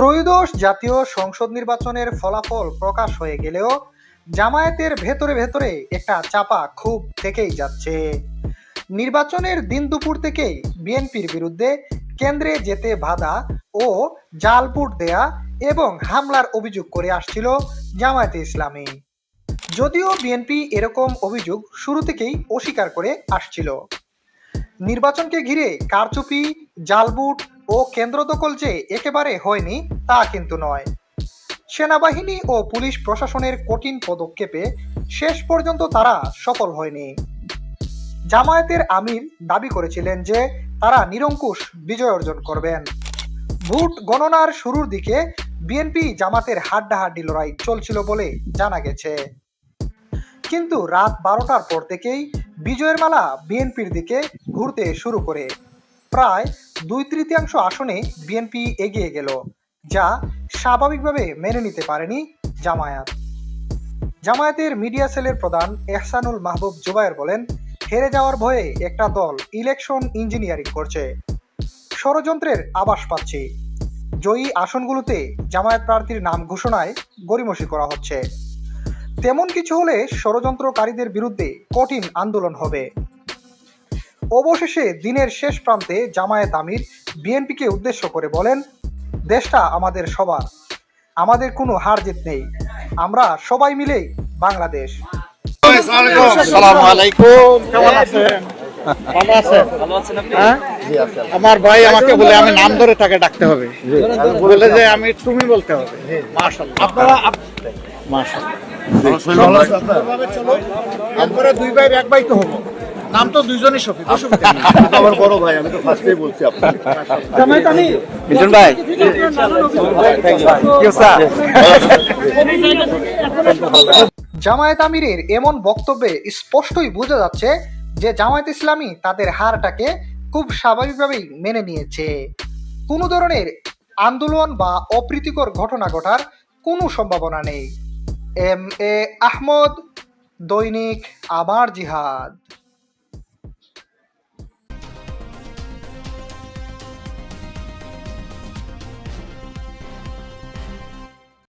ত্রয়োদশ জাতীয় সংসদ নির্বাচনের ফলাফল প্রকাশ হয়ে গেলেও জামায়াতের ভেতরে ভেতরে একটা চাপা খুব থেকেই যাচ্ছে। নির্বাচনের দিন দুপুর থেকেই বিএনপির বিরুদ্ধে কেন্দ্রে যেতে বাধা ও জালপুট দেয়া এবং হামলার অভিযোগ করে আসছিল জামায়াতে ইসলামী। যদিও বিএনপি এরকম অভিযোগ শুরু থেকেই অস্বীকার করে আসছিল। নির্বাচনকে ঘিরে কারচুপি জালবুট ও কেন্দ্র দখল যে একেবারে হয়নি তা কিন্তু নয়। সেনাবাহিনী ও পুলিশ প্রশাসনের কঠিন পদক্ষেপে শেষ পর্যন্ত তারা সফল হয়নি। জামায়াতের আমির দাবি করেছিলেন যে তারা নিরঙ্কুশ বিজয় অর্জন করবেন। ভোট গণনার শুরুর দিকে বিএনপি জামাতের হাড্ডাহাড্ডি লড়াই চলছিল বলে জানা গেছে। কিন্তু রাত বারোটার পর থেকেই বিজয়ের মালা বিএনপির দিকে ঘুরতে শুরু করে। প্রায় দুই তৃতীয়াংশ আসনে বিএনপি এগিয়ে গেল, যা স্বাভাবিকভাবে মেনে নিতে পারেনি জামায়াত। জামায়াতের মিডিয়া সেলের প্রধান এহসানুল মাহবুব জুবায়ের বলেন, হেরে যাওয়ার ভয়ে একটা দল ইলেকশন ইঞ্জিনিয়ারিং করছে। ষড়যন্ত্রের আবাস পাচ্ছি। জয়ী আসনগুলোতে জামায়াত প্রার্থীর নাম ঘোষণায় গড়িমসি করা হচ্ছে। তেমন কিছু হলে ষড়যন্ত্রকারীদের বিরুদ্ধে কঠিন আন্দোলন হবে। অবশেষে দিনের শেষ প্রান্তে জামায়াত আমির বিএনপিকে উদ্দেশ্য করে বলেন দেশটা আমাদের সবার। আমাদের কোনো হার জিত নেই। আমরা সবাই মিলে বাংলাদেশ। আসসালামু আলাইকুম। কেমন আছেন? ভালো আছেন। হ্যাঁ? আমার ভাই আমাকে বলে আমি নাম ধরে তাকে ডাকতে হবে। বলে যে আমি তুমি বলতে হবে। মাশাআল্লাহ। আপনারা মাশাআল্লাহ। চলো দুই ভাইয়ের এক ভাই তো হব। নাম তো দুইজনই শফিক অসুবিধা আমার বড় ভাই আমি তো ফার্স্টেই বলছি আপনাকে। মিঠুন ভাই। জামায়াত আমিরের এমন বক্তব্যে স্পষ্টই বোঝা যাচ্ছে যে জামায়াত ইসলামী তাদের হারটাকে খুব স্বাভাবিকভাবেই মেনে নিয়েছে। কোনো ধরনের আন্দোলন বা অপ্রীতিকর ঘটনা ঘটার কোনো সম্ভাবনা নেই। এম এ আহমদ দৈনিক আবার জিহাদ।